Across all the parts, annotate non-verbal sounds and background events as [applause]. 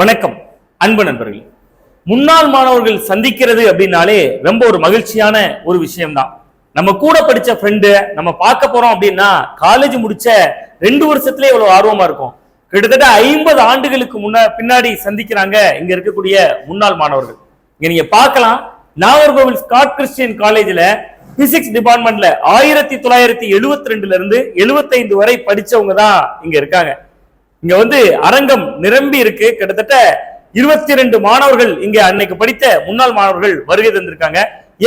வணக்கம் அன்பு நண்பர்கள். முன்னாள் மாணவர்கள் சந்திக்கிறது அப்படின்னாலே ரொம்ப ஒரு மகிழ்ச்சியான ஒரு விஷயம்தான். நம்ம கூட படிச்ச ஃப்ரெண்டு நம்ம பார்க்க போறோம் அப்படின்னா காலேஜ் முடிச்ச ரெண்டு வருஷத்துலயே இவ்வளவு ஆர்வமா இருக்கும். கிட்டத்தட்ட ஐம்பது ஆண்டுகளுக்கு முன்ன பின்னாடி சந்திக்கிறாங்க இங்க இருக்கக்கூடிய முன்னாள் மாணவர்கள். இங்க நீங்க பார்க்கலாம் நாகர்கோவில் ஸ்காட் கிறிஸ்டியன் காலேஜ்ல பிசிக்ஸ் டிபார்ட்மெண்ட்ல ஆயிரத்தி தொள்ளாயிரத்தி எழுபத்தி ரெண்டுல இருந்து 75 வரை படிச்சவங்க தான் இங்க இருக்காங்க. இங்க வந்து அரங்கம் நிரம்பி இருக்கு. கிட்டத்தட்ட இருபத்தி ரெண்டு மாணவர்கள் இங்க அன்னைக்கு படித்த முன்னாள் மாணவர்கள் வருகை தந்திருக்காங்க.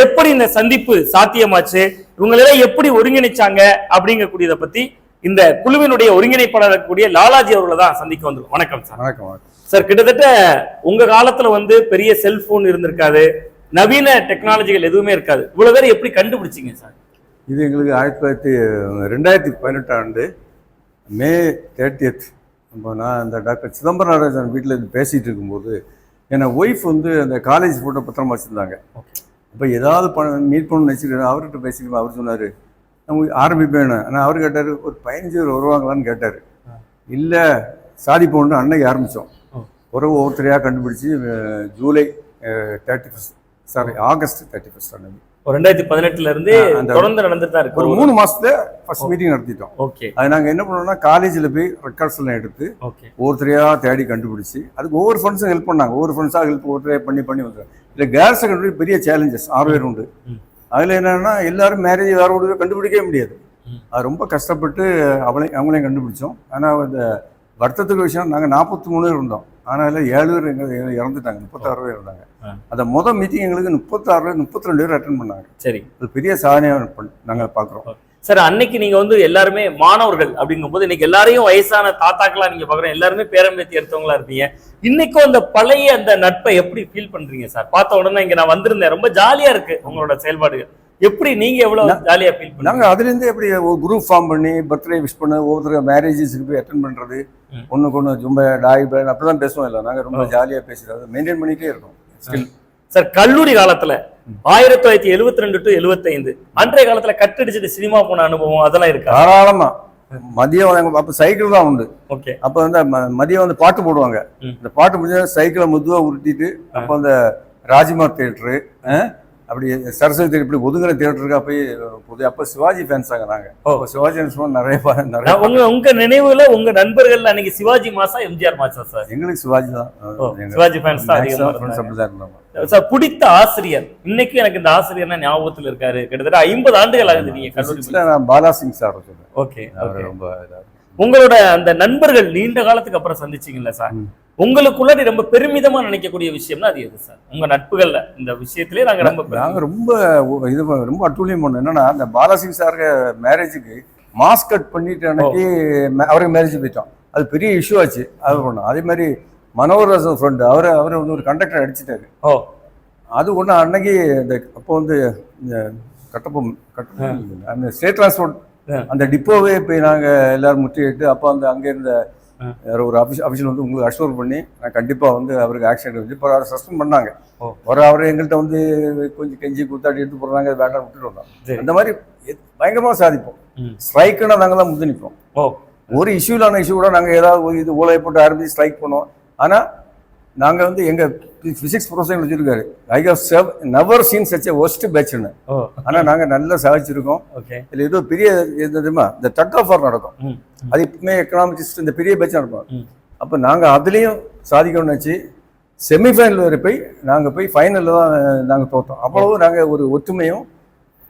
எப்படி இந்த சந்திப்பு சாத்தியமாச்சு? இவங்களெல்லாம் எப்படி ஒருங்கிணைச்சாங்க? அப்படிங்கக்கூடியதை பத்தி இந்த குழுவினுடைய ஒருங்கிணைப்பாளர் இருக்கக்கூடிய லாலாஜி அவர்களை தான் சந்திக்க வந்திருக்கோம். வணக்கம் சார். வணக்கம் வணக்கம். சார் கிட்டத்தட்ட உங்க காலத்துல வந்து பெரிய செல்போன் இருந்திருக்காது. நவீன டெக்னாலஜிகள் எதுவுமே இருக்காது. இவ்வளவு பேர் எப்படி கண்டுபிடிச்சீங்க சார்? இது எங்களுக்கு ஆயிரத்தி தொள்ளாயிரத்தி ரெண்டாயிரத்தி பதினெட்டு ஆண்டு மே தேர்ட்டியத் இப்போ நான் இந்த டாக்டர் சிதம்பரம் நடராஜன் வீட்டில் இருந்து பேசிகிட்டு இருக்கும்போது என்னை ஒய்ஃப் வந்து அந்த காலேஜ் ஃபோட்டோ பத்திரமா வச்சுருந்தாங்க. அப்போ ஏதாவது பணம் மீட் பண்ணணும்னு நினச்சிட்டு அவர்கிட்ட பேசிட்டு அவர் சொன்னார் நம்ம ஆரம்பிப்பேன் ஆனால் அவர் கேட்டார் ஒரு பதினஞ்சு பேர் வருவாங்களான்னு கேட்டார். இல்லை சாதிப்போன்னு அன்னைக்கு ஆரம்பித்தோம். உறவு ஒவ்வொருத்தரையாக கண்டுபிடிச்சி July thirty first sorry August thirty first அன்னைக்கு. ஒரு ரெண்டாயிரத்தி பதினெட்டுல இருந்து தொடர்ந்து நடந்துட்டு தான் ஒரு இருக்கு மூணு மாசத்துல ஃபர்ஸ்ட் மீட்டிங் நடத்திட்டோம். ஓகே. அது நாங்கள் என்ன பண்ணோம்னா காலேஜில் போய் ரெக்கார்ட்ஸ் எல்லாம் எடுத்து ஓகே. ஒவ்வொருத்தரையாக தேடி கண்டுபிடிச்சி அதுக்கு ஒவ்வொரு ஃப்ரெண்ட்ஸும் ஹெல்ப் பண்ணாங்க. ஒவ்வொரு ஃப்ரெண்ட்ஸாக ஹெல்ப் ஒவ்வொருத்தரையாக பண்ணி பண்ணி வந்துடும் இல்லை கேர்ள்ஸ் செகண்டரி பெரிய சேலஞ்சஸ் ஆறு பேர் உண்டு. அதில் என்னன்னா எல்லாரும் மேரேஜ் வேற ஒரு கண்டுபிடிக்கவே முடியாது. அது ரொம்ப கஷ்டப்பட்டு அவளை அவங்களையும் கண்டுபிடிச்சோம். ஆனால் அந்த வருத்தத்துக்கு விஷயம் நாங்கள் நாற்பத்தி மூணு இருந்தோம். ஆனால் அதில் ஏழு பேர் எங்க இறந்துட்டாங்க முப்பத்தாறு பேர் இருந்தாங்க ஆ. அந்த மொதல் மீட்டிங் எங்களுக்கு முப்பத்தாறு பேர் முப்பத்தி ரெண்டு பேர் அட்டன் பண்ணாங்க. சரி. அது பெரிய சாதனையாக நாங்கள் பார்க்குறோம் சார் அன்னைக்கு நீங்க வந்து எல்லாருமே மாணவர்கள் அப்படிங்கும்போது இன்னைக்கு எல்லாரையும் வயசான தாத்தாக்களா நீங்க பாக்குறேன் எல்லாருமே பேரம்பேத்தி எடுத்தவங்களா இருப்பீங்க. இன்னைக்கும் அந்த பழைய அந்த நட்பை எப்படி ஃபீல் பண்றீங்க சார்? பார்த்த உடனே இங்க நான் வந்திருந்தேன். ரொம்ப ஜாலியா இருக்கு உங்களோட செயல்பாடுகள். எப்படி நீங்க எவ்வளவு ஜாலியா ஃபீல் பண்ணீங்க? நாங்கள் அதுலேருந்து எப்படி ஒரு குரூப் ஃபார்ம் பண்ணி பர்த்டே விஷ் பண்ண ஒவ்வொருத்தர் மேரேஜஸ்க்கு போய் அட்டன் பண்ணுறது ம். ஒன்றுக்கு ஒன்று ரொம்ப டாய் பேன் அப்படி தான் பேசுவோம் இல்லை. நாங்கள் ரொம்ப ஜாலியாக பேசுகிறது மெயின்டைன் பண்ணிகிட்டே இருக்கோம். ஸ்டில் சார் கல்லூரி காலத்துல ஆயிரத்தி தொள்ளாயிரத்தி எழுபத்தி ரெண்டு டு எழுபத்தைந்து அன்றைய காலத்துல கட்டடிச்சிட்டு சினிமா போன அனுபவம் அதெல்லாம் இருக்கா? தாராளமாக மதியம் அப்போ சைக்கிள் தான் உண்டு. ஓகே. அப்போ வந்து மதியம் வந்து பாட்டு போடுவாங்க. இந்த பாட்டு முடிஞ்ச சைக்கிளை முதுவாக உருட்டிட்டு அப்போ அந்த ராஜ்மா தேட்டரு அப்படி சரஸ்வதி இப்படி ஒதுங்குற தேட்டருக்கா போய் புது அப்போ சிவாஜி ஃபேன்ஸ் நாங்கள். அப்போ சிவாஜி fans நிறைய நிறைய உங்க உங்க நினைவுல உங்க நண்பர்கள் அன்னைக்கு சிவாஜி மாசா எம்ஜிஆர் மாசா சார்? எங்களுக்கு சிவாஜி தான். சிவாஜி fans தான் அதிகமா maximum friends இருந்தாங்க. அப்படிதான் இருந்தாங்க சார் பிடித்த ஆசிரியர். இன்னைக்கு எனக்கு இந்த ஆசிரியர்னா ஞாபகத்துல இருக்காரு. கிட்டத்தட்ட ஐம்பது ஆண்டுகள் ஆகுது நீங்க கல்லூரி நான் பாலா சிங் சார் ஓகே அவர் ரொம்ப இதா இருக்கு. உங்களோட அந்த நண்பர்கள் நீண்ட காலத்துக்கு அப்புறம் சந்திச்சீங்கல்ல சார். உங்களுக்குள்ள ரொம்ப பெருமிதமா நினைக்கக்கூடிய விஷயம்னா அது எது சார்? உங்க நட்புகள்ல இந்த விஷயத்திலே நாங்க ரொம்ப நாங்க ரொம்ப இது ரொம்ப அட்டூழியம் பண்ணோம். என்னன்னா அந்த பாலாசிங் சாருக்கு மேரேஜுக்கு மாஸ்க் கட் பண்ணிட்டு அன்னைக்கு அவருக்கு மேரேஜ் போயிட்டோம். அது பெரிய இஷ்யூ ஆச்சு. அது பண்ணோம். அதே மாதிரி மனோகராஜன் ஃப்ரெண்டு அவர் அவர் வந்து ஒரு கண்டக்டர் அடிச்சிட்டாரு. ஓ. அது ஒன்று அன்னைக்கு இந்த அப்போ வந்து இந்த கட்டப்பம் அந்த ஸ்டேட் டிரான்ஸ்போர்ட். அந்த டிப்போவே போய் நாங்கள் எல்லாரும் முற்றிட்டு அப்போ அந்த அங்கே இருந்த. யாரோ ஒரு அபிஷ் அபிஷியல் வந்து உங்களுக்கு அஷ்யூர் பண்ணி நான் கண்டிப்பாக வந்து அவருக்கு ஆக்சிடென்ட் வந்து இப்போ அவரை சஸ்பெண்ட் பண்ணாங்க. ஒரு அவரை எங்கள்கிட்ட வந்து கொஞ்சம் கெஞ்சி கூத்தாடி எடுத்து போடுறாங்க வேண்டாம் விட்டுட்டு வந்தோம் அந்த மாதிரி எத்- பயங்கரமா சாதிப்போம். ஸ்ட்ரைக்குன்னா நாங்கள் தான் முந்தி நிற்போம் ஒரு இஷ்யூலான இஷ்யூ கூட நாங்கள் ஏதாவது இது ஊழையை போட்டு ஆரம்பிச்சு ஸ்ட்ரைக் பண்ணுவோம். ஆனால் நாங்கள் வந்து எங்கள் ஃபிசிக்ஸ் ப்ரொஃபஸர் வச்சுருக்காரு I have செவ் never seen such a worst பேட்ச்னு ஆனால் நாங்கள் நல்லா சாதிச்சிருக்கோம். ஓகே. இதில் ஏதோ பெரிய தெரியுமா? இந்த டக் ஆஃப் ஆர் நடக்கும். அது இப்பவுமே எக்கனாமிக்ஸ் இந்த பெரிய பேட்ச் நடக்கும். அப்போ நாங்கள் அதுலேயும் சாதிக்கணும்னு வச்சு செமிஃபைனல் வரை போய் நாங்கள் போய் ஃபைனலில் தான் நாங்கள் தோற்றோம் அவ்வளவு நாங்கள் ஒரு ஒற்றுமையும்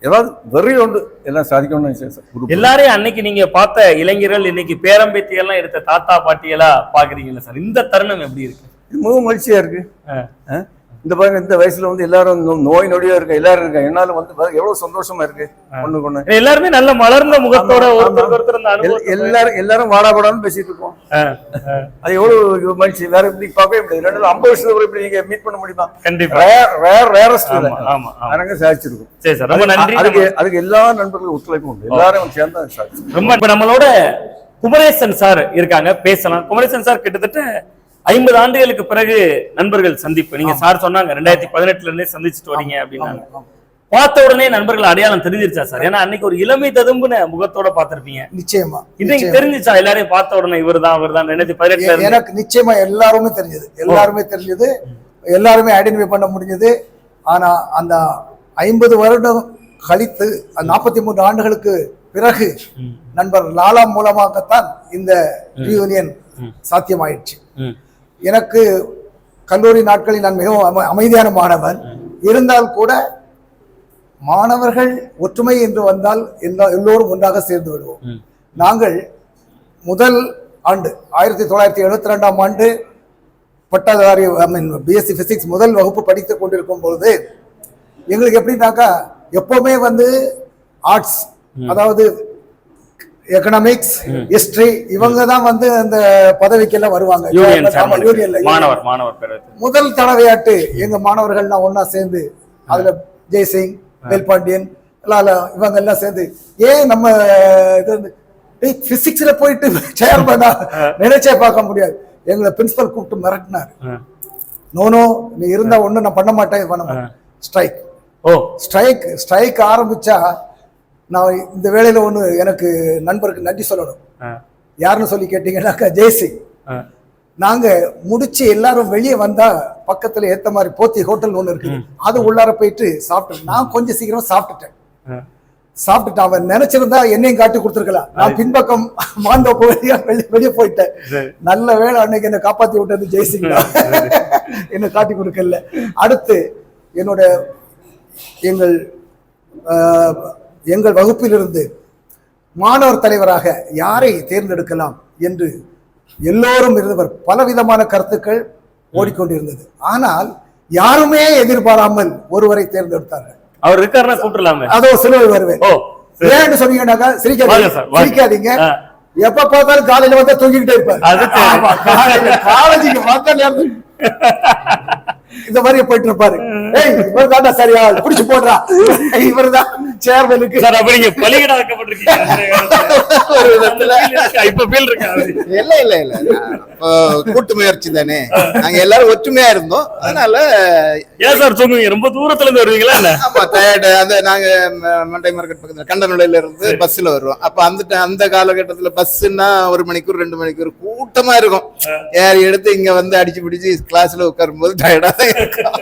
ஏதாவது வெறி உண்டு எல்லாம் சாதிக்கணும்னு. எல்லாரையும் அன்னைக்கு நீங்க பார்த்த இளைஞர்கள் இன்னைக்கு பேரம்பேத்தி எல்லாம் எடுத்த தாத்தா பாட்டி எல்லாம் பாக்குறீங்கல்ல சார்? இந்த தருணம் எப்படி இருக்கு? இது மிக மகிழ்ச்சியா இருக்கு. ஆ. ஆ? இந்த பாருங்க இந்த வயசுல வந்து எல்லாரும் நோய் நொடியா இருக்க எல்லாரும் இருக்காங்க. என்னால வந்து எவ்வளவு சந்தோஷமா இருக்கு. ஒண்ணு கொண்டு எல்லாருமே நல்ல மலர்ந்த முகத்தோட எல்லாரும் எல்லாரும் வாடா வாடான்னு பேசிட்டு இருக்கோம் அது எவ்வளவு மகிழ்ச்சி. வேற இப்படி பார்க்கவே முடியாது. ரெண்டு ஐம்பது வருஷத்துக்கு இப்படி நீங்க மீட் பண்ண முடியுமா? கண்டிப்பா. ரேர் ரேர் ரேரஸ்ட் ஆமா அரங்க சாதிச்சிருக்கும். சரி சார். ரொம்ப நன்றி. அதுக்கு அதுக்கு எல்லா நண்பர்களும் ஒத்துழைப்பும் உண்டு. எல்லாரும் சேர்ந்தா ரொம்ப இப்ப நம்மளோட குமரேசன் சார் இருக்காங்க. பேசலாம். குமரேசன் சார் கிட்டத்தட்ட ஐம்பது ஆண்டுகளுக்கு பிறகு நண்பர்கள் சந்திப்பு. நீங்க சார் சொன்னாங்க ரெண்டாயிரத்தி பதினெட்டுல இருந்தே சந்திச்சுட்டு வரீங்க அப்படின்னாங்க. பார்த்த உடனே நண்பர்கள் அடையாளம் தெரிஞ்சிருச்சா சார்? ஏன்னா அன்னைக்கு ஒரு இளமை ததும்புன முகத்தோட பார்த்திருப்பீங்க. நிச்சயமா இன்னைக்கு. தெரிஞ்சுச்சா? எல்லாரையும் பார்த்த உடனே இவர்தான் இவர்தான் ரெண்டாயிரத்தி பதினெட்டுல எ- இருந்து. எனக்கு நிச்சயமா எல்லாருமே தெரிஞ்சது. எல்லாருமே தெரிஞ்சது. எல்லாருமே ஐடென்டிஃபை பண்ண முடிஞ்சது. ஆனா அந்த ஐம்பது வருடம் கழித்து நாற்பத்தி மூன்று ஆண்டுகளுக்கு பிறகு நண்பர் லாலா மூலமாகத்தான் இந்த ரியூனியன் சாத்தியமாயிடுச்சு. எனக்கு கல்லூரி நாட்களில் நான் மிகவும் அம- அமைதியான மாணவன். இருந்தால் கூட மாணவர்கள் ஒற்றுமை என்று வந்தால் எல்லா எல்லோரும் ஒன்றாக சேர்ந்து விடுவோம். நாங்கள் முதல் ஆண்டு ஆயிரத்தி தொள்ளாயிரத்தி எழுபத்தி ரெண்டாம் ஆண்டு பட்டதாரி ஐ மீன் பிஎஸ்சி பிசிக்ஸ் முதல் வகுப்பு படித்துக் கொண்டிருக்கும் பொழுது எங்களுக்கு எப்படின்னாக்கா எப்பவுமே வந்து ஆர்ட்ஸ் அதாவது எக்கனாமிக்ஸ் ஹிஸ்டரி இவங்க தான் வந்து அந்த பதவிக்கெல்லாம் வருவாங்க. மாணவர் மாணவர் முதல் தடவையாட்டு எங்க மாணவர்கள்லாம் ஒண்ணா சேர்ந்து அதுல ஜெய்சிங் வேல்பாண்டியன் இவங்க எல்லாம் சேர்ந்து ஏன் நம்ம இது வந்து பிசிக்ஸ்ல போயிட்டு சேர்மனா நினைச்சே பார்க்க முடியாது. எங்களை பிரின்சிபல் கூப்பிட்டு மிரட்டினார். நோனோ நீ இருந்தா ஒண்ணு நான் பண்ண மாட்டேன் பண்ண மாட்டேன். ஸ்ட்ரைக் ஓ. ஸ்ட்ரைக் ஸ்ட்ரைக் ஆரம்பிச்சா நான் இந்த வேளையில ஒண்ணு எனக்கு நண்பருக்கு நன்றி சொல்லணும். யாருன்னு சொல்லி கேட்டீங்கன்னாக்கா ஜெய்சிங். நாங்க முடிச்சு எல்லாரும் வெளியே வந்தா பக்கத்துல ஏத்த மாதிரி போத்தி ஹோட்டல் ஒண்ணு இருக்குது அது உள்ளார போயிட்டு சாப்பிட்டேன் நான் கொஞ்சம் சீக்கிரமா சாப்பிட்டுட்டேன். சாப்பிட்டுட்டு அவன் நினைச்சிருந்தா என்னையும் காட்டி கொடுத்துருக்கலாம் நான் பின்பக்கம் மாந்தோப்பு வழியா வெளியே வெளியே போயிட்டேன். நல்ல வேளை அன்னைக்கு என்னை காப்பாத்தி விட்டது ஜெய்சிங். என்னை காட்டி கொடுக்கல அடுத்து என்னோட எங்கள் ஆஹ், எங்கள் வகுப்பிலிருந்து மாணவர் தலைவராக யாரை தேர்ந்தெடுக்கலாம் என்று எல்லோரும் இருந்தவர் பலவிதமான கருத்துக்கள் ஓடிக்கொண்டிருந்தது. ஆனால் யாருமே எதிர்பாராமல் ஒருவரை தேர்ந்தெடுத்தார்கள். அவர் இருக்காருன்னா கூப்பிடலாமே அதோ சிலுவை வருவேன். ஏன்னு சொன்னீங்கன்னாக்கா சிரிக்காதீங்க. எப்ப பார்த்தாலும் காலையில வந்தா தூங்கிக்கிட்டே இருப்பாரு. காலேஜுக்கு வந்த இந்த மாதிரி போயிட்டு இருப்பாரு. ஏய் இவர் தாண்டா சரியா? புடிச்சு போடுறா. இவர் தான் சேர்மனுக்கு சார் அப்ப நீங்க பலிகடாக்கப்பட்டிருக்கீங்க [laughs] ஒரு விதத்துல. இப்ப ஃபீல் இருக்கா? இல்ல இல்ல இல்ல. கூட்டு முயற்சி தானே? நாங்க எல்லாரும் ஒற்றுமையா இருந்தோம். அதனால ஏன் சார் தூங்குவீங்க? ரொம்ப தூரத்துல இருந்து வருவீங்களா ஆமா டயர்டு அந்த நாங்க மண்டை மார்க்கெட் பக்கத்துல கண்டனுடையில இருந்து பஸ்ல வருவோம். அப்ப அந்த அந்த காலகட்டத்துல பஸ்ஸுன்னா ஒரு மணிக்கூர் ரெண்டு மணிக்கூர் கூட்டமா இருக்கும். ஏறி எடுத்து இங்க வந்து அடிச்சு பிடிச்சு கிளாஸ்ல உட்காரும் போது டயர்டா தான் இருக்கும்.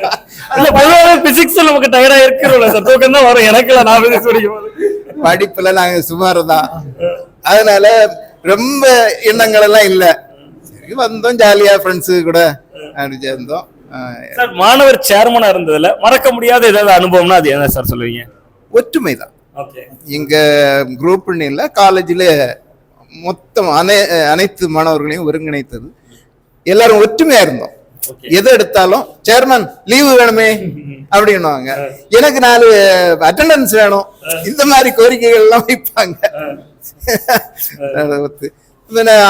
இல்ல பொதுவாக பிசிக்ஸ் நமக்கு டயர்டா இருக்கிறோம்ல சார். தூக்கம் தான் வரும். எனக்கு நான் படிப்புல நாங்க சுமார் தான் அதனால ரொம்ப எண்ணங்கள் எல்லாம் இல்ல. வந்தோம் ஜாலியா ஃப்ரெண்ட்ஸு கூட அப்படி சேர்ந்தோம். சார் மாணவர் சேர்மனா இருந்ததுல மறக்க முடியாத ஏதாவது அனுபவம்னா அது என்ன சார் சொல்லுவீங்க? ஒற்றுமை தான் எங்க குரூப் இல்ல காலேஜில் மொத்தம் அனை அனைத்து மாணவர்களையும் ஒருங்கிணைத்தது. எல்லாரும் ஒற்றுமையா இருந்தோம். எதை எடுத்தாலும் சேர்மன் லீவு வேணுமே? அப்படின்னுவாங்க. எனக்கு நாலு அட்டெண்டன்ஸ் வேணும். இந்த மாதிரி கோரிக்கைகள் எல்லாம் வைப்பாங்க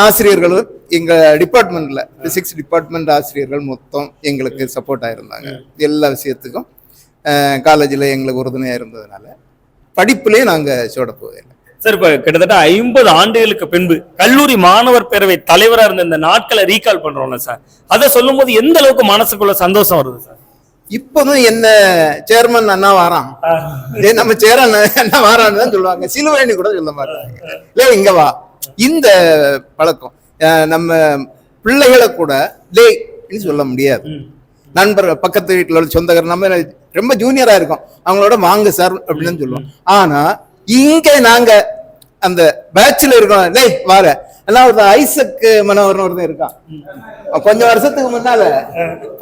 ஆசிரியர்களும் எங்க டிபார்ட்மெண்ட்ல பிசிக்ஸ் டிபார்ட்மெண்ட் ஆசிரியர்கள் மொத்தம் எங்களுக்கு சப்போர்ட் ஆயிருந்தாங்க. எல்லா விஷயத்துக்கும். காலேஜில் எங்களுக்கு உறுதுணையா இருந்ததுனால படிப்புலயும் நாங்க சோட போகல. சார் இப்ப கிட்டத்தட்ட ஐம்பது ஆண்டுகளுக்கு பின்பு கல்லூரி மாணவர் பேரவை தலைவரா இருந்த இந்த நாட்களை ரீகால் பண்றோம்ல சார் அதை சொல்லும் போது எந்த அளவுக்கு மனசுக்குள்ள சந்தோஷம் வருது சார் இப்போதும் என்ன சேர்மன் அண்ணா வாரான். நம்ம சேர அண்ணா வாரான்னு தான் சொல்லுவாங்க. சிலுவைன்னு கூட சொல்ல மாட்டாங்க. இல்ல இங்க வா. இந்த பழக்கம். நம்ம பிள்ளைகளை கூட டேய் சொல்ல முடியாது. நண்பர் பக்கத்து வீட்டுல உள்ள சொந்தக்காரர் நம்ம ரொம்ப ஜூனியரா இருக்கோம். அவங்களோட வாங்க சார் அப்படின்னு சொல்லுவோம். ஆனா இங்க நாங்க அந்த பேட்ச்ல இருக்கோம். டேய் வார எல்லாம் ஒரு ஐசக் மனோகரன் ஒருத்தன் இருக்கான். கொஞ்சம் வருஷத்துக்கு முன்னால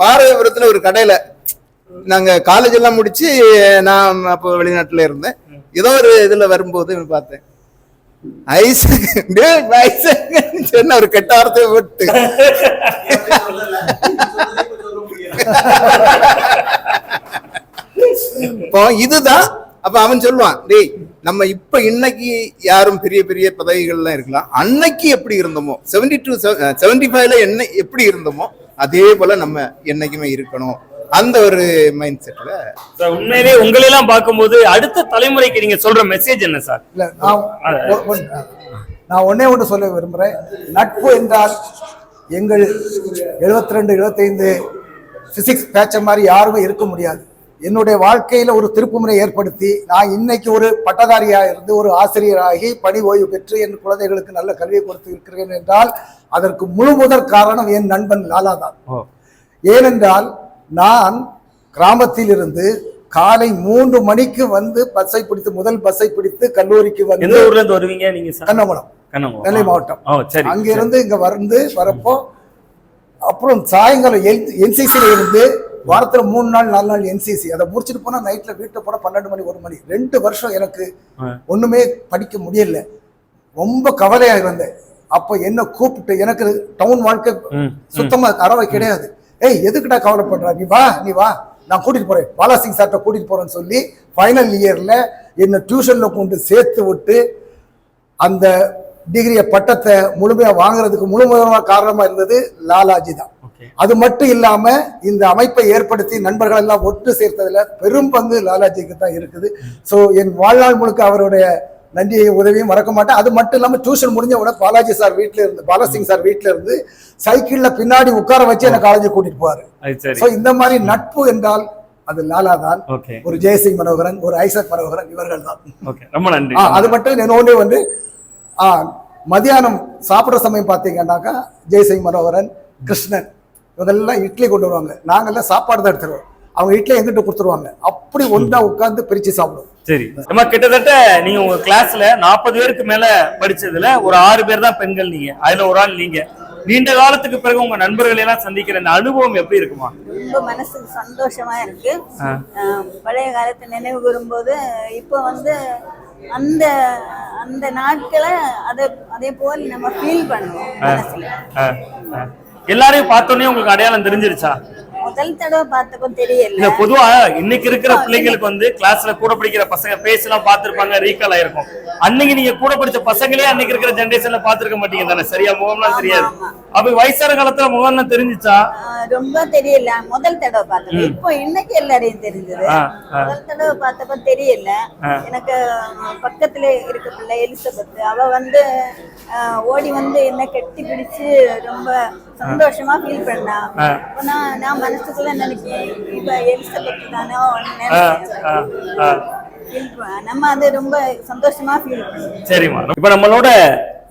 பாரதிபுரத்துல ஒரு கடையில நாங்க காலேஜ் எல்லாம் முடிச்சு நான் அப்போ வெளிநாட்டுல இருந்தேன். ஏதோ ஒரு இதுல வரும்போது பார்த்தேன். சொன்ன ஒரு கெட்ட வார்த்தையை போட்டு. இப்போ இதுதான் அப்ப அவன் சொல்லுவான் டேய் நம்ம இப்ப இன்னைக்கு யாரும் பெரிய பெரிய பதவிகள்லாம் இருக்கலாம். அன்னைக்கு எப்படி இருந்தோமோ செவன்டி டூ செவன்டி ஃபைவ்ல என்ன எப்படி இருந்தோமோ அதே போல நம்ம என்னைக்குமே இருக்கணும். அந்த ஒரு மைண்ட் செட்ல சார் உண்மையிலேயே உங்களை எல்லாம் பார்க்கும்போது அடுத்த தலைமுறைக்கு நீங்க சொல்ற மெசேஜ் என்ன சார்? இல்ல நான் நான் ஒண்ணே ஒன்று சொல்ல விரும்புறேன். நட்பு என்றால் எங்கள் 72 ரெண்டு எழுபத்தைந்து பிசிக்ஸ் பேட்ச மாதிரி யாருமே இருக்க முடியாது. என்னுடைய வாழ்க்கையில ஒரு திருப்புமுனை ஏற்படுத்தி நான் இன்னைக்கு ஒரு பட்டதாரியா இருந்து ஒரு ஆசிரியராகி பணி ஓய்வு பெற்று என் குழந்தைகளுக்கு நல்ல கல்வியை கொடுத்து இருக்கிறேன் என்றால் அதற்கு முழு முதற் காரணம் என் நண்பன் லாலா தான். ஏனென்றால் நான் கிராமத்தில் இருந்து காலை மூன்று மணிக்கு வந்து பஸ்ஸை பிடித்து முதல் பஸ்ஸை பிடித்து கல்லூரிக்கு எந்த வந்து ஊர்ல இருந்து வருவீங்க நீங்க கண்ணகுளம். நெல்லை மாவட்டம். ஓ சரி அங்கிருந்து இங்க வந்து வரப்போ அப்புறம் சாயங்காலம் என்சிசில இருந்து வாரத்துல மூணு நாள் நாலு நாள் என்சிசி அதை முடிச்சுட்டு போனா நைட்ல வீட்டுல போனா பன்னெண்டு மணி ஒரு மணி. ரெண்டு வருஷம் எனக்கு. ஒண்ணுமே படிக்க முடியல. ரொம்ப கவலையா இருந்தேன் அப்போ என்ன கூப்பிட்டு எனக்கு டவுன் வாழ்க்கை. சுத்தமா அறவை கிடையாது. ஏய் எதுக்குடா கவலைப்படுற? நீ வா நீ வா. நான் கூட்டிட்டு போறேன். பாலாசிங் சார்ட்ட கூட்டிட்டு போறேன்னு சொல்லி ஃபைனல் இயர்ல என்ன டியூஷன்ல கொண்டு சேர்த்து விட்டு அந்த டிகிரிய பட்டத்தை முழுமையா வாங்குறதுக்கு முழுமையாக காரணமா இருந்தது லாலாஜி தான். அது மட்டும் இல்லாம இந்த அமைப்பை ஏற்படுத்தி நண்பர்கள் எல்லாம் ஒன்று சேர்த்ததுல பெரும் பங்கு லாலாஜிக்கு தான் இருக்குது. சோ என் வாழ்நாள் முழுக்க அவருடைய நன்றியை உதவியும் மறக்க மாட்டேன். அது மட்டும் இல்லாம டியூஷன் முடிஞ்ச உடனே பாலாஜி சார் வீட்ல இருந்து பாலாசிங் சார் வீட்ல இருந்து சைக்கிள்ல பின்னாடி உட்கார வச்சு என்ன காலேஜ் கூட்டிட்டு போவாரு. சோ இந்த மாதிரி நட்பு என்றால் அது லாலா தான். ஒரு ஜெயசிங் மனோகரன் ஒரு ஐசக் மனோகரன் இவர்கள் தான். ரொம்ப நன்றி. அது மட்டும் இன்னொன்று வந்து மதியானம் சாப்பிட்ற சமயம் பார்த்தீங்கன்னாக்கா ஜெய்சிங் மனோகரன் கிருஷ்ணன் இவங்கெல்லாம் இட்லி கொண்டு வருவாங்க. நாங்கெல்லாம் சாப்பாடு தான் எடுத்துருவோம் அவங்க இட்லி எங்கிட்ட கொடுத்துருவாங்க. அப்படி ஒன்றா உட்கார்ந்து பிரிச்சு சாப்பிடுவோம் சரி. நம்ம கிட்டத்தட்ட நீங்க உங்க கிளாஸ்ல நாற்பது பேருக்கு மேல படிச்சதுல ஒரு ஆறு பேர் தான் பெண்கள் நீங்க. அதுல ஒரு ஆள் நீங்க. நீண்ட காலத்துக்கு பிறகு உங்க நண்பர்களை எல்லாம் சந்திக்கிற இந்த அனுபவம் எப்படி இருக்குமா? ரொம்ப மனசுக்கு சந்தோஷமா இருக்கு. பழைய காலத்தை நினைவு கூறும்போது இப்போ வந்து அந்த அந்த நாட்களை அதை அதே போல் நம்ம ஃபீல் பண்ணுவோம். எல்லாரையும் பார்த்தோன்னே உங்களுக்கு அடையாளம் தெரிஞ்சிருச்சா? முதல் தடவை பார்த்தப்போ தெரியல. பொதுவா இன்னைக்கு இருக்கிற பிள்ளைங்களுக்கு வந்து கிளாஸ்ல கூட படிக்கிற பசங்க பேசலாம் பார்த்திருப்பாங்க ரீகால் ஆயிருக்கும். அன்னைக்கு நீங்க கூட படிச்ச பசங்களே அன்னைக்கு இருக்கிற ஜெனரேஷன்ல பாத்திருக்க மாட்டீங்க தானே? சரியா முகம்லாம் தெரியாது. அப்ப வயசான காலத்துல முகம்லாம் தெரிஞ்சிச்சா? ரொம்ப தெரியல. முதல் தடவை பார்த்தப்ப. இப்போ இன்னைக்கு எல்லாரையும் தெரிஞ்சது. முதல் தடவை பார்த்தப்ப தெரியல. எனக்கு பக்கத்துல இருக்க பிள்ளை எலிசபெத் அவ வந்து ஓடி வந்து என்ன கட்டி பிடிச்சு ரொம்ப சந்தோஷமா ஃபீல் பண்ணா. நான் நான் மனசுக்குள்ள நினைச்சேன் இப்ப எலிசபெத் தானோ நம்ம அது ரொம்ப சந்தோஷமா ஃபீல் பண்ணோம் சரிம்மா. இப்ப நம்மளோட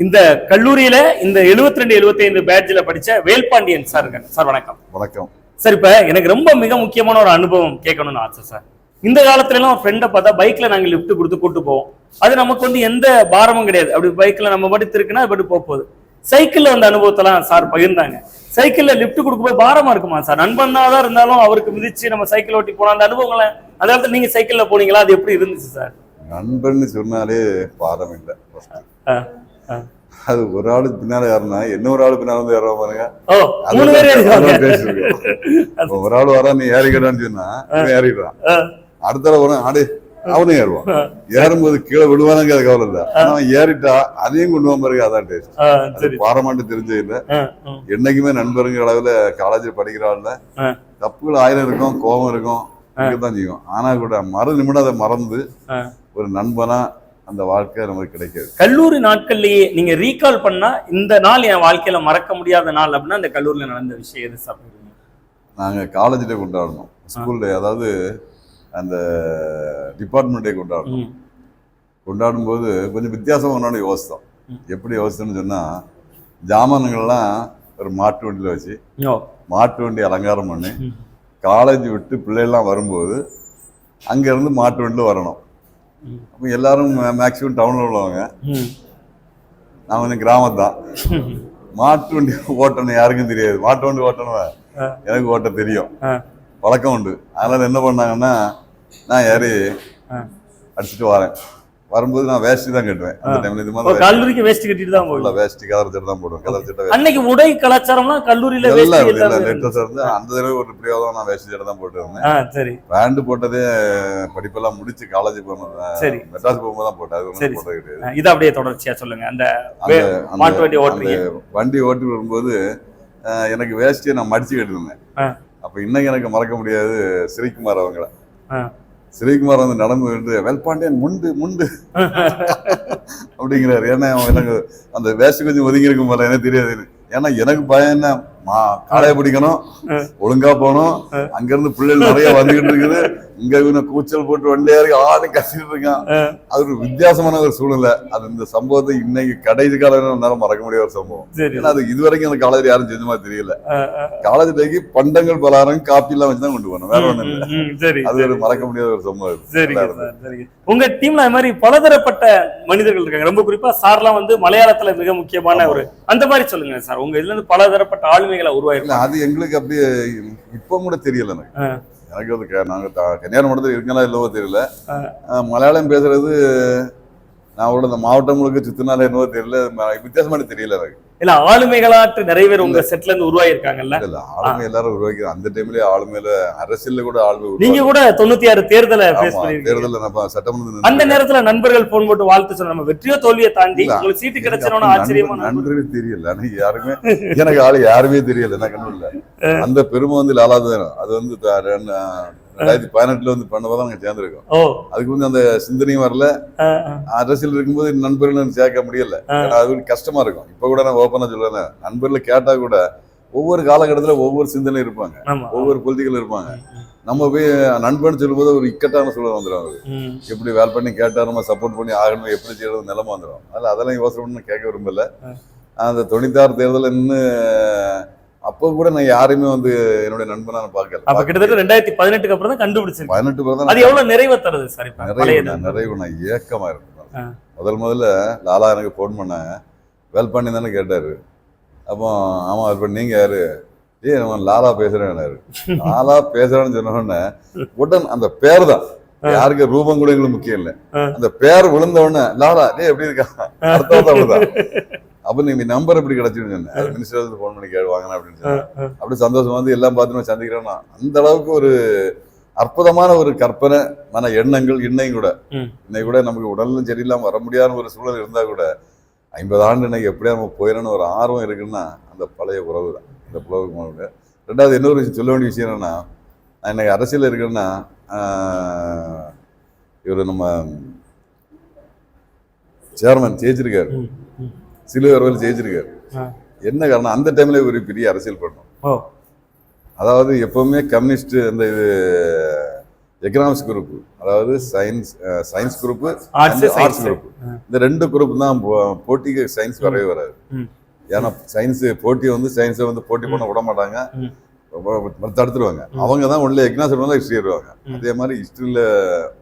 இந்த கல்லூரியில இந்த 72 ரெண்டு எழுபத்தி பேட்ச்ல படிச்ச வேல்பாண்டியன் சார் இருக்காங்க சார் வணக்கம். வணக்கம். சார் இப்ப எனக்கு ரொம்ப மிக முக்கியமான ஒரு அனுபவம் கேட்கணும்னு ஆசை சார் இந்த காலத்துல எல்லாம் ஃப்ரெண்டை பார்த்தா பைக்ல நாங்க லிஃப்ட் கொடுத்து கூட்டு போவோம். அது நமக்கு வந்து எந்த பாரமும் கிடையாது. அப்படி பைக்ல நம்ம பாட்டு திருக்குனா அது பாட்டு போக போகுது. சைக்கிள்ல வந்த அனுபவத்தெல்லாம் சார் பகிர்ந்தாங்க. சைக்கிள்ல லிஃப்ட் கொடுக்கும்போது பாரமா இருக்குமா சார் நண்பன் தான் இருந்தாலும் அவருக்கு மிதிச்சு நம்ம சைக்கிள் ஓட்டி போன அந்த அனுபவங்களை அந்த காலத்துல நீங்க சைக்கிள்ல போனீங்களா? அது எப்படி இருந்துச்சு சார் நண்பன்னு சொன்னாலே பாரம் இல்லை. அது ஒரு ஆளுக்கு பின்னால யாருன்னா இன்னொரு ஆளு பின்னால வந்து ஏறுவா பாருங்க. பேசிருக்கோம். ஒரு ஆள் வரா நீ ஏறிக்கடான்னு சொன்னா ஏறிடுறான். அடுத்த ஆள் வரும் ஆடு அவனும் ஏறுவான். ஏறும்போது கீழே விடுவானுங்க அது கவலை இல்ல. ஆனா ஏறிட்டா அதையும் கொண்டு வந்த பிறகு அதான் டேஸ்ட் பாரமாட்டு தெரிஞ்சது இல்ல. என்னைக்குமே நண்பருங்கிற அளவுல காலேஜ் படிக்கிற ஆள்ல ஆ. தப்புகள் ஆயிரம் இருக்கும் கோபம் இருக்கும் இருக்கத்தான் செய்யும் ஆனா கூட மறு நிமிடம் அதை மறந்து. ஒரு நண்பனா அந்த வாழ்க்கை நமக்கு கிடைக்காது கல்லூரி நாட்கள்லயே நீங்க ரீகால் பண்ணா இந்த நாள் என் வாழ்க்கையில மறக்க முடியாத நாள் அப்படின்னா அந்த கல்லூரியில நடந்த விஷயம் எது சாப்பிடுவீங்க நாங்க காலேஜ்ல கொண்டாடணும் ஸ்கூல்ல அதாவது அந்த டிபார்ட்மெண்ட் டே கொண்டாடணும் கொண்டாடும் போது கொஞ்சம் வித்தியாசமா கொண்டாட யோசித்தோம். எப்படி யோசித்தோம்னு சொன்னா ஜாமான்கள்லாம் ஒரு மாட்டு வண்டியில வச்சு மாட்டு வண்டி அலங்காரம் பண்ணி. காலேஜ் விட்டு பிள்ளைகள்லாம் வரும்போது அங்கேருந்து மாட்டு வண்டியில் வரணும். அப்போ எல்லாரும் மேக்ஸிமம் டவுனில் உள்ளவங்க. நான் கொஞ்சம் கிராமத்தான் [laughs] மாட்டு வண்டி ஓட்டணும் யாருக்கும் தெரியாது. மாட்டு வண்டி ஓட்டணும். எனக்கு ஓட்ட தெரியும். பழக்கம் உண்டு. அதனால என்ன பண்ணாங்கன்னா நான் ஏறி. அடிச்சுட்டு வரேன். வரும்போது நான் வேஷ்டி தான் கட்டுவேன். அந்த டைம்ல இது மாதிரி கல்லூரிக்கு வேஸ்ட் கட்டிட்டு தான் போகல வேஷ்டி கதர் சட்டை தான் போடுவேன். கதர் சட்டை வேஷ்டி. அன்னைக்கு உடை கலாச்சாரம்லாம் கல்லூரியில எல்லாம் வேஷ்டி இல்ல. லேட்டஸ்டா இருந்து அந்த தடவை ஒரு பிரியாதான் நான் வேஷ்டி சட்டை தான் போட்டு இருந்தேன் ஆ சரி. பேண்ட் போட்டதே படிப்பெல்லாம் முடிச்சு காலேஜ் போகும்போது சரி. மெட்ராஸ் போகும்போது தான் போட்டேன். அது சரி, இது அப்படியே தொடர்ச்சியா சொல்லுங்க. அந்த மாட்டு வண்டி ஓட்டுறீங்க வண்டி ஓட்டி வரும்போது எனக்கு வேஷ்டியை நான் மடிச்சு கட்டிருந்தேன். அப்ப இன்னைக்கு எனக்கு மறக்க முடியாது ஸ்ரீகுமார் அவங்கள. ஸ்ரீகுமார் வந்து நடந்து வந்து வெல்பாண்டியன் முண்டு முண்டு. அப்படிங்கிறாரு. ஏன்னா அவன் எனக்கு அந்த வேஷ்டி கொஞ்சம் ஒதுங்கி இருக்கும் போல எனக்கு தெரியாது. ஏன்னா எனக்கு பயம் என்ன? மா காளைய பிடிக்கணும். ஒழுங்கா போகணும். அங்க இருந்து பிள்ளைகள் நிறைய வந்துகிட்டு இருக்குது. இங்க இவனை கூச்சல் போட்டு வண்டியா இருக்கு ஆளு கத்திட்டு இருக்கான். அது ஒரு வித்தியாசமான ஒரு சூழ்நிலை. அது இந்த சம்பவத்தை இன்னைக்கு கடைசி காலம் மறக்க முடியாத ஒரு சம்பவம். ஏன்னா அது இதுவரைக்கும் அந்த காலேஜ் யாரும் செஞ்ச மாதிரி தெரியல. காலேஜ் டேக்கு பண்டங்கள் பலகாரம் காப்பி எல்லாம் வச்சுதான் கொண்டு போகணும். வேற ஒண்ணும் இல்ல. சரி அது ஒரு மறக்க முடியாத ஒரு சம்பவம். சார் உங்க டீம்ல அது மாதிரி பலதரப்பட்ட மனிதர்கள் இருக்காங்க. ரொம்ப குறிப்பா சார்லாம் வந்து மலையாளத்துல மிக முக்கியமான ஒரு அந்த மாதிரி சொல்லுங்க சார். உங்க இதுல இருந்து பலதரப்பட்ட ஆளுமைகளை இல்ல உருவாயிருக்காங்க அது எங்களுக்கு அப்படியே இப்ப கூட தெரியல எனக்கு. எனக்கு அது க- நாங்க த- கன்னியாகுமரி மண்டலத்தில் இருக்கலாம் இல்லவோ தெரியல. மலையாளம் பேசுறது நான் கூட இந்த மாவட்டம் முழுக்க சுத்தினால என்னவோ தெரியல. வித்தியாசமான தெரியல எனக்கு. இல்ல ஆளுமைகளாட்டு நிறைய பேர் உங்க செட்ல இருந்து உருவாயிருக்காங்கல்ல இல்ல ஆளுமை எல்லாரும் உருவாக்கி அந்த டைம்லயே ஆளுமையில அரசியல்ல கூட ஆளுமை நீங்க கூட தொண்ணூத்தி ஆறு தேர்தலை தேர்தல்ல நம்ம சட்டமன்ற அந்த நேரத்துல நண்பர்கள் போன் போட்டு வாழ்த்து சொன்ன நம்ம வெற்றியோ தோல்வியை தாண்டி உங்களுக்கு சீட்டு அப்ப ஆச்சரியமா நண்பர் நண்பர்களே தெரியல. எனக்கு யாருமே எனக்கு ஆளு யாருமே தெரியல. எனக்கு கண்ணு இல்ல அந்த பெருமை வந்து லாலாதான் அது வந்து ரெண்டாயிரத்தி பதினெட்டுல வந்து பண்ணதான் நாங்க சேர்ந்திருக்கோம். அதுக்கு வந்து அந்த சிந்தனையும் வரல. அரசியல் இருக்கும்போது நண்பர்கள் சேர்க்க முடியல. அது கஷ்டமா இருக்கும். இப்ப கூட நான் ஓப்பனா சொல்றேன். நண்பர்ல கேட்டா கூட ஒவ்வொரு காலகட்டத்துல ஒவ்வொரு சிந்தனை இருப்பாங்க. ஒவ்வொரு பொலிட்டிக்கல் இருப்பாங்க. நம்ம போய் நண்பன் சொல்லும்போது ஒரு இக்கட்டான சூழல் வந்துடும் அவருக்கு எப்படி வேலை பண்ணி கேட்டா நம்ம சப்போர்ட் பண்ணி ஆகணும் எப்படி செய்யறது நிலைமை வந்துடும் அதில் அதெல்லாம் யோசனை பண்ணி கேட்க விரும்பல. அந்த தொண்ணூத்தாறு தேர்தலில் நின்று அப்போ கூட நான் யாரையுமே வந்து என்னுடைய நண்பனா நான் அப்ப பார்க்கல கிட்டத்தட்ட ரெண்டாயிரத்தி பதினெட்டுக்கு அப்புறம் தான் கண்டுபிடிச்சிருக்கேன் பதினெட்டு அது எவ்வளவு நிறைவை தருது சார் நிறைவு. நிறைவு நான் ஏக்கமா இருந்தேன் ஆ. முதல் முதல்ல லாலா எனக்கு ஃபோன் பண்ணாங்க வேல் பண்ணி தானே கேட்டாரு. அப்போ ஆமா வேல் பண்ணி நீங்க யாரு? ஏய் அவன் லாலா பேசுறேன்னாரு லாலா பேசுறேன்னு சொன்ன உடனே உடன் அந்த பேர் தான். யாருக்கு? ரூபம் கூட எங்களுக்கு முக்கியம் இல்லை. அந்த பேர் விழுந்த உடனே லாலா டேய் எப்படி இருக்கா? அர்த்தம் அப்படிதான் அப்ப நீங்க நம்பர் எப்படி கிடைச்சுன்னு சொன்னேன். மினிஸ்டர் வந்து ஃபோன் பண்ணி கேள்வாங்க அப்படின்னு சொன்னேன். அப்படி சந்தோஷமா வந்து எல்லாம் பார்த்து நம்ம சந்திக்கிறோம்னா அந்த அளவுக்கு ஒரு அற்புதமான ஒரு கற்பனை மன எண்ணங்கள் இன்னையும் கூட. இன்னைக்கு கூட நமக்கு உடலும் சரியில்லாம வர முடியாத ஒரு சூழல் இருந்தா கூட ஐம்பது ஆண்டு இன்னைக்கு எப்படியா நம்ம போயிடணும்னு ஒரு ஆர்வம் இருக்குன்னா அந்த பழைய உறவு தான். இந்த புலவுக்கு போனது ரெண்டாவது இன்னொரு விஷயம் சொல்ல வேண்டிய விஷயம் என்னன்னா நான் இன்னைக்கு அரசியல் இருக்குன்னா இவர் நம்ம சேர்மன் ஜெயிச்சிருக்காரு. ம். சிலுவர் ஜெயிச்சிருக்காரு. என்ன காரணம்? அந்த டைம்ல ஒரு பெரிய அரசியல் பண்ணோம் அதாவது எப்பவுமே கம்யூனிஸ்ட் அந்த இது எக்கனாமிக்ஸ் குரூப் அதாவது science science group. Arts group இந்த ரெண்டு குரூப் தான் போட்டிக்கு சயின்ஸ் வரவே வராது. ஏன்னா சயின்ஸ் போட்டி வந்து சயின்ஸை வந்து போட்டி பண்ண விட மாட்டாங்க. தடுத்துருவாங்க. அவங்க தான் உள்ள எக்கனாமிக்ஸ் ஹிஸ்டரி வருவாங்க. அதே மாதிரி ஹிஸ்டரியில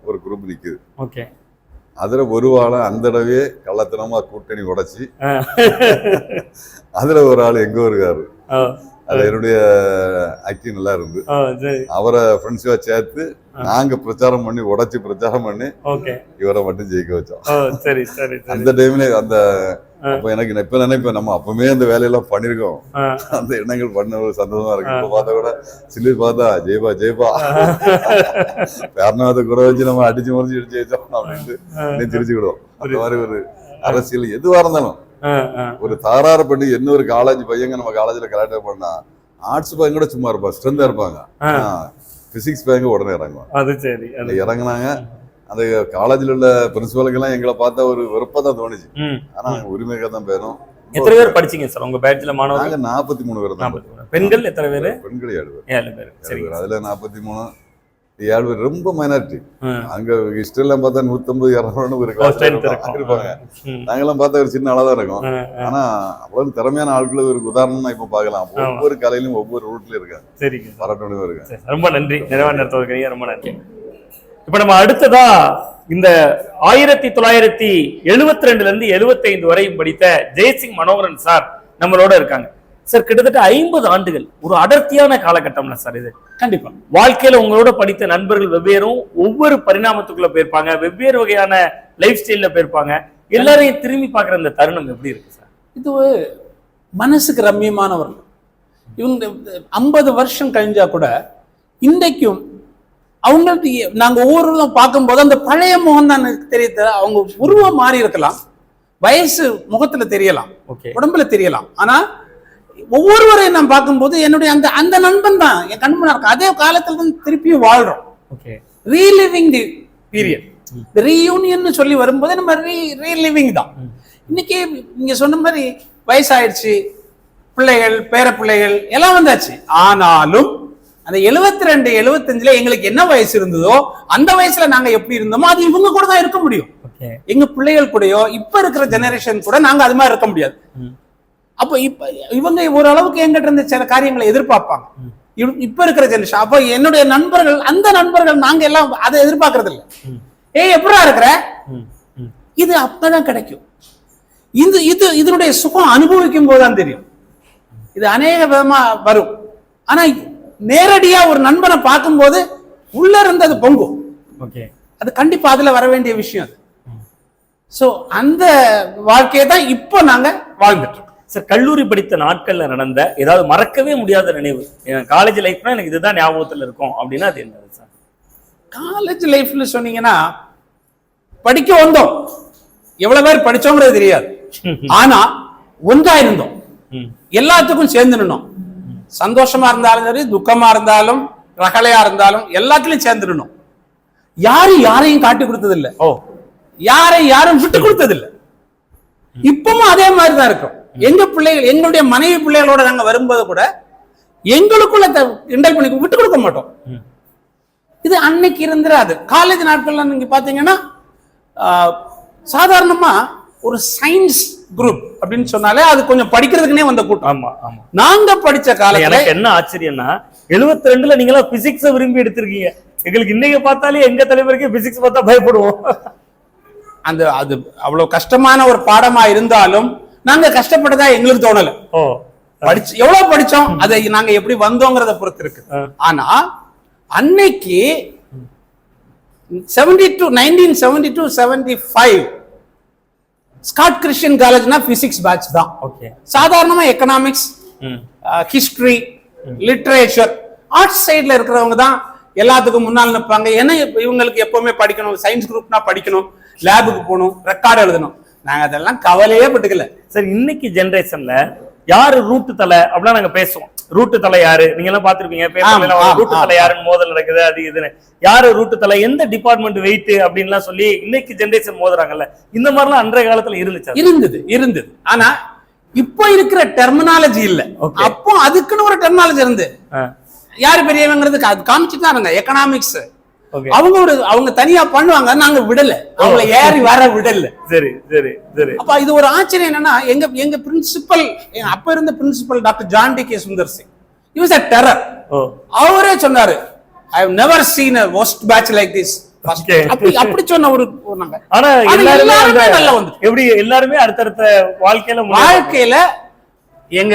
ஒரு குரூப் நிக்குது. ஓகே. அதுல ஒரு ஆளை அந்த தடவையே கள்ளத்தனமா கூட்டணி உடைச்சி. அதுல ஒரு ஆள் எங்க இருக்காரு? அது என்னுடைய ஆக்டிங் நல்லா இருந்து. அவரை ஃப்ரெண்ட்ஸா சேர்த்து நாங்க பிரச்சாரம் பண்ணி உடைச்சு பிரச்சாரம் பண்ணி இவரை மட்டும் ஜெயிக்க வச்சோம். அந்த டைம்ல அந்த அப்ப எனக்கு இப்ப நினைப்பேன் நம்ம அப்பவுமே அந்த வேலையெல்லாம் பண்ணிருக்கோம். அந்த எண்ணங்கள் பண்ண ஒரு சந்தோஷமா இருக்கு. இப்ப பார்த்தா கூட சில்லி பார்த்தா ஜெய்பா ஜெய்பா. காரணம் கூட வச்சு நம்ம அடிச்சு முடிச்சு அடிச்சு ஜெயிச்சோம் அப்படின்ட்டு சிரிச்சுக்கிடுவோம். அந்த மாதிரி ஒரு அரசியல் எதுவா இருந்தாலும். ஒரு தகராறு பண்ணி என்ன ஒரு காலேஜ் பையங்க நம்ம காலேஜ்ல கரெக்டா பண்ணா ஆர்ட்ஸ் பையன் கூட சும்மா இருப்பாங்க. ஸ்ட்ரென்தா இருப்பாங்க பிசிக்ஸ் பையங்க உடனே இறங்குவாங்க. அது சரி இறங்குனாங்க. அந்த காலேஜ்ல உள்ள பிரின்சிபலுக்கெல்லாம் எங்களை பார்த்தா ஒரு வெறுப்பா தான் தோணுச்சு. ம். ஆனா நாங்க உரிமைக்காக தான் போயிடும் எத்தனை பேர் படிச்சீங்க சார் உங்க பேட்ச்ல மாணவர்கள்? நாற்பத்தி மூணு பேர் தான். பெண்கள் எத்தனை பேரு? பெண்கள் ஏழு பேர். ஏழு பேர். சரி அதுல நாற்பத்தி மூணு ஏழு பேர் ரொம்ப மைனாரிட்டி. அங்க ஹிஸ்டரி எல்லாம் பார்த்தா நூத்தம்பது இரநூறு ஒரு இருப்பாங்க. நாங்கெல்லாம் பார்த்தா ஒரு சின்ன அளவா இருக்கும். ஆனா அவ்வளவு திறமையான ஆட்கள் ஒரு உதாரணம் இப்ப பார்க்கலாம். ஆமா. ஒவ்வொரு கலையிலும் ஒவ்வொரு ரூட்ல இருக்காங்க. சரிங்க சார். பாராட்டணும் இருக்காங்க ரொம்ப நன்றி. நிறைவான நேரத்துக்கு ரொம்ப நன்றி. இப்ப நம்ம அடுத்ததா இந்த ஆயிரத்தி தொள்ளாயிரத்தி எழுபத்தி ரெண்டுல இருந்து எழுபத்தி ஐந்து வரையும் படித்த ஜெயசிங் மனோகரன் சார் நம்மளோட இருக்காங்க. சார் கிட்டத்தட்ட ஐம்பது ஆண்டுகள் ஒரு அடர்த்தியான காலகட்டம்ல சார் இது. கண்டிப்பா. வாழ்க்கையில உங்களோட படித்த நண்பர்கள் வெவ்வேறும் ஒவ்வொரு பரிணாமத்துக்குள்ள போயிருப்பாங்க வெவ்வேறு வகையான லைஃப் ஸ்டைல்ல போயிருப்பாங்க. எல்லாரையும் திரும்பி பார்க்குற இந்த தருணம் எப்படி இருக்கு சார்? இது மனசுக்கு ரம்மியமானவர்கள். இவங்க ஐம்பது வருஷம் கழிஞ்சா கூட இன்றைக்கும் அவங்கள்ட்ட எ- நாங்க ஒவ்வொருவரும் பார்க்கும்போது அந்த பழைய முகம் தான் தெரியுது. அவங்க உருவம் மாறி இருக்கலாம். வயசு முகத்துல தெரியலாம். ஓகே. உடம்புல தெரியலாம். ஆனா ஒவ்வொருவரையும் நான் பார்க்கும்போது என்னுடைய அந்த அந்த நண்பன் தான். என் கண் முன்னாடி இருக்கு. அதே காலத்துல தான் திருப்பியும் வாழ்றோம். Okay. Reliving the period reunion சொல்லி வரும்போது நம்ம ரீ ரீலிவிங் தான். இன்னைக்கு நீங்க சொன்ன மாதிரி வயசாயிடுச்சு. பிள்ளைகள் பேர பிள்ளைகள் எல்லாம் வந்தாச்சு. ஆனாலும் அந்த 72 ரெண்டு எழுபத்தஞ்சுல எங்களுக்கு என்ன வயசு இருந்ததோ அந்த வயசுல நாங்க எப்படி இருந்தோமோ அது இவங்க கூட தான் இருக்க முடியும். எங்க பிள்ளைகள் கூடயோ இப்ப இருக்கிற ஜெனரேஷன் கூட நாங்க அது மாதிரி இருக்க முடியாது. அப்போ இப்ப இவங்க ஓரளவுக்கு எங்கிட்ட இருந்து சில காரியங்களை எதிர்பார்ப்பாங்க. இப்ப இருக்கிற ஜெனரேஷன் அப்போ என்னுடைய நண்பர்கள் அந்த நண்பர்கள் நாங்க எல்லாம் அதை எதிர்பார்க்கறது இல்ல ஏய் எப்படா இருக்கிற? இது அப்பதான் கிடைக்கும். இது இது இதனுடைய சுகம் அனுபவிக்கும் போதுதான் தெரியும். இது அநேக விதமா வரும். ஆனா நேரடியா ஒரு நண்பனை பார்க்கும்போது உள்ள இருந்து அது பொங்கும் ஓகே. அது கண்டிப்பா அதுல வர வேண்டிய விஷயம் அது. சோ அந்த வாழ்க்கையை தான் இப்போ நாங்க வாழ்ந்துட்டு இருக்கோம். சார் கல்லூரி படித்த நாட்கள்ல நடந்த ஏதாவது மறக்கவே முடியாத நினைவு. என் காலேஜ் லைஃப்னா எனக்கு இதுதான் ஞாபகத்துல இருக்கும். அப்படின்னா அது என்னது சார் காலேஜ் லைஃப்ல சொன்னீங்கன்னா படிக்க வந்தோம். எவ்வளவு பேர் படிச்சோங்கிறது தெரியாது. [laughs] ஆனா ஒன்றா இருந்தோம் எல்லாத்துக்கும் சேர்ந்து நின்னோம். சந்தோஷமா இருந்தாலும் சரி துக்கமா இருந்தாலும் ரகலையா இருந்தாலும் எல்லாத்துலயும் சேர்ந்து நின்னோம் யாரும் யாரையும் காட்டி கொடுத்தது இல்ல ஓ. யாரை யாரும் விட்டு கொடுத்தது இல்ல இப்பவும் அதே மாதிரி தான் இருக்கும். எங்க பிள்ளைகள் எங்களுடைய மனைவி பிள்ளைகளோட நாங்க வரும்போது கூட எங்களுக்குள்ள கிண்டல் பண்ணி விட்டு கொடுக்க மாட்டோம். இது அன்னைக்கு இருந்துராது. காலேஜ் நாட்கள்ல நீங்க பாத்தீங்கன்னா சாதாரணமா ஒரு சயின்ஸ் குரூப் அப்படின்னு சொன்னாலே அது கொஞ்சம் படிக்கிறதுக்குனே வந்த கூட்டம். ஆமா ஆமா. நாங்க படிச்ச காலத்துல எனக்கு என்ன ஆச்சரியம்னா 72 ரெண்டுல நீங்களா பிசிக்ஸ விரும்பி எடுத்திருக்கீங்க. எங்களுக்கு இன்னைக்கு பார்த்தாலே எங்க தலைவருக்கே பிசிக்ஸ் பார்த்தா பயப்படுவோம். அந்த அது அவ்வளவு கஷ்டமான ஒரு பாடமா இருந்தாலும் நாங்க கஷ்டப்பட்டதா எங்களுக்கு தோணல. படிச்சு எவ்வளவு படிச்சோம் அதை நாங்க எப்படி வந்தோங்கிறத பொறுத்து இருக்கு. ஆனா அன்னைக்கு seventy two nineteen seventy two seventy five Scott Christian காலேஜ்னா physics batch தான். ஓகே சாதாரணமா எக்கனாமிக்ஸ் ஹிஸ்டரி லிட்ரேச்சர் ஆர்ட்ஸ் சைடுல இருக்கிறவங்க தான் எல்லாத்துக்கும் முன்னால் நிற்பாங்க. ஏன்னா இவங்களுக்கு எப்பவுமே படிக்கணும் சயின்ஸ் குரூப்னா படிக்கணும் லேபுக்கு போகணும் ரெக்கார்டு எழுதணும். நாங்க அதெல்லாம் கவலையே பட்டுக்கல. சரி இன்னைக்கு ஜெனரேஷன்ல யாரு ரூட்டு தலை அப்படிலாம் நாங்க பேசுவோம். ரூட்டு தலை யாரு? நீங்க எல்லாம் பாத்திருப்பீங்க ரூட்டு தலை. யாருன்னு மோதல் நடக்குது அது இதுன்னு. யாரு ரூட்டு தலை? எந்த டிபார்ட்மெண்ட் வெயிட் அப்படின்லாம் சொல்லி இன்னைக்கு ஜெனரேஷன் மோதுறாங்கல்ல. இந்த மாதிரிலாம் அன்றைய காலத்துல இருந்துச்சு இருந்தது இருந்தது. ஆனா இப்போ இருக்கிற டெர்மினாலஜி இல்ல. அப்போ அதுக்குன்னு ஒரு டெர்மினாலஜி இருந்து. யாரு பெரியவங்கிறது காமிச்சுட்டு தான் இருந்தாங்க. எக்கனாமிக்ஸ். அவங்க ஒரு அவங்க தனியா பண்ணுவாங்க நாங்க விடல. அவங்கள ஏறி வர விடல. சரி சரி சரி. அப்ப இது ஒரு ஆச்சரியம் என்னன்னா எங்க எங்க பிரின்சிபல் அப்ப இருந்த principal doctor John D K Sundar Singh. He was a terror அவரே சொன்னாரு I have never seen a worst batch like this. அப்படி சொன்ன ஒரு ஆனா எல்லாருமே நல்லா வந்து எப்படி எல்லாருமே அடுத்தடுத்த வாழ்க்கையில. வாழ்க்கையில எங்க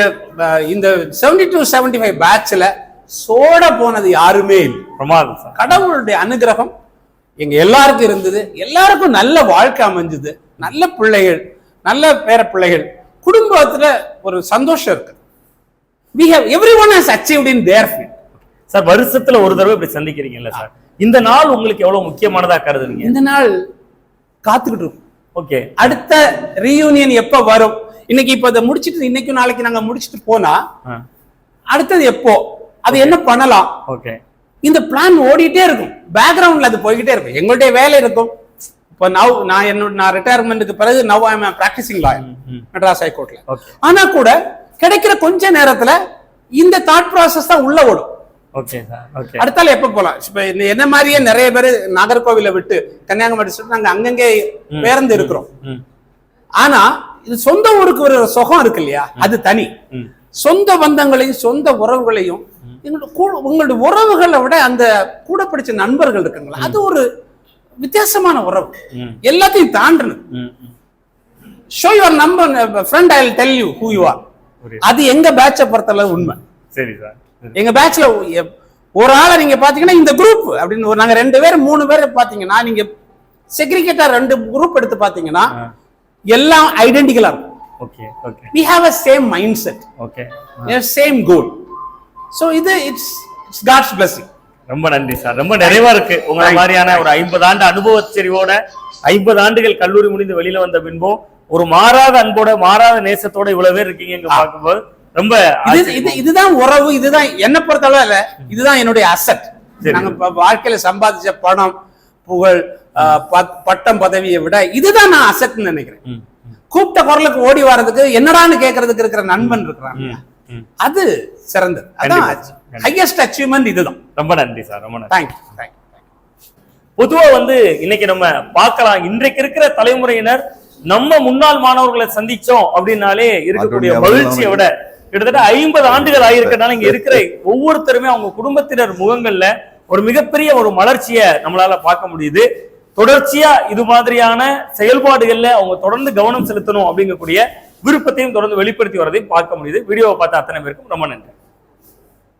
இந்த செவன்டி டூ செவன்டி ஃபைவ் பேட்ச்ல சோட போனது யாருமே பிரமாதம் கடவுளுடைய அனுகிரகம் எங்க எல்லாருக்கும் இருந்தது. எல்லாருக்கும் நல்ல வாழ்க்கை அமைஞ்சது. நல்ல பிள்ளைகள் நல்ல பேர பிள்ளைகள். குடும்பத்துல ஒரு சந்தோஷம் இருக்கு. We have everyone has achieved in their field. Sir வருஷத்துல ஒரு தடவை இப்படி சந்திக்கிறீங்கல்ல சார். இந்த நாள் உங்களுக்கு எவ்வளவு முக்கியமானதா கருதுறீங்க? இந்த நாள் காத்துக்கிட்டு இருக்கோம். ஓகே. அடுத்த ரீயூனியன் எப்ப வரும்? இன்னைக்கு இப்ப இதை முடிச்சிட்டு இன்னைக்கும் நாளைக்கு நாங்க முடிச்சிட்டு போனா அடுத்தது எப்போ? அது என்ன பண்ணலாம்? ஓகே இந்த பிளான் ஓடிட்டே இருக்கும். பேக்ரவுண்ட்ல அது போய்கிட்டே இருக்கும். எங்களுடைய வேலை இருக்கும். இப்போ நவ் நான் என்னோட நான் ரிட்டையர்மெண்ட்டுக்கு பிறகு now I practising lawyer Madras ஹைகோர்ட்ல ஆனா கூட கிடைக்கிற கொஞ்ச நேரத்துல இந்த தாட் ப்ராசஸ் தான் உள்ள ஓடும். ஓகே சார் ஓகே அடுத்தால எப்ப போலாம்? இப்ப என்ன மாதிரியே நிறைய பேர் நாகர்கோவிலை விட்டு கன்னியாகுமரி நாங்க அங்கங்கே பேர்ந்து இருக்கிறோம். ஆனா இது சொந்த ஊருக்கு ஒரு சுகம் இருக்கு இல்லையா? அது தனி. சொந்த பந்தங்களையும் சொந்த உறவுகளையும் எங்களோட கூட- உங்களுடைய உறவுகளை விட அந்த கூட படிச்ச நண்பர்கள் இருக்குங்களா? அது ஒரு வித்தியாசமான உறவு. எல்லாத்தையும் தாண்டணும். Show your number friend I tell you who you are. அது எங்க பேட்சை பொறுத்தளவு உண்மை. சரி சார். எங்க பேட்ச்ல ஒரு ஆளை நீங்க பாத்தீங்கன்னா இந்த குரூப் அப்படின்னு ஒரு நாங்க ரெண்டு பேர் மூணு பேர் பாத்தீங்கன்னா நீங்க செக்ரிகேட்டா ரெண்டு குரூப் எடுத்து பாத்தீங்கன்னா. எல்லாம் ஐடென்டிக்கலா இருக்கும். Okay okay. We have a same mindset okay same goal so இது இட்ஸ் இட்ஸ் காட்ஸ் பிளஸிங் ரொம்ப நன்றி சார் ரொம்ப நிறைவா இருக்கு. உங்களை மாதிரியான ஒரு ஐம்பது ஆண்டு அனுபவ செறிவோட ஐம்பது ஆண்டுகள் கல்லூரி முடிந்து வெளியில வந்த பின்பும் ஒரு மாறாத அன்போட மாறாத நேசத்தோட இவ்வளவு பேர் இருக்கீங்க பார்க்கும்போது ரொம்ப இது இதுதான் உறவு இதுதான் என்ன பொறுத்தளவுல இதுதான் என்னுடைய அசட். நாங்க வாழ்க்கையில சம்பாதிச்ச பணம் புகழ் பட்டம் பதவியை விட இதுதான் நான் அசட்னு நினைக்கிறேன். கூப்பிட்ட குரலுக்கு ஓடி வர்றதுக்கு என்னடான்னு கேட்கறதுக்கு இருக்கிற நண்பன் இருக்கிறான். அது சிறந்தது. அதான் ஹையஸ்ட் அச்சீவ்மெண்ட் இதுதான். ரொம்ப நன்றி சார் ரொம்ப நன்றி. தேங்க்யூ தேங்க்யூ பொதுவா வந்து இன்னைக்கு நம்ம பார்க்கலாம். இன்றைக்கு இருக்கிற தலைமுறையினர் நம்ம முன்னாள் மாணவர்களை சந்திச்சோம் அப்படின்னாலே இருக்கக்கூடிய மகிழ்ச்சியை விட கிட்டத்தட்ட ஐம்பது ஆண்டுகள் ஆயிருக்கனால இங்க [laughs] இருக்கிற ஒவ்வொருத்தருமே அவங்க குடும்பத்தினர் முகங்கள்ல ஒரு மிகப்பெரிய ஒரு மலர்ச்சியை நம்மளால பார்க்க முடியுது. தொடர்ச்சியா இது மாதிரியான செயல்பாடுகள்ல அவங்க தொடர்ந்து கவனம் செலுத்தணும் அப்படிங்கக்கூடிய விருப்பத்தையும் தொடர்ந்து வெளிப்படுத்தி வரதையும் பார்க்க முடியுது. வீடியோவை பார்த்த அத்தனை பேருக்கும் ரொம்ப நன்றி.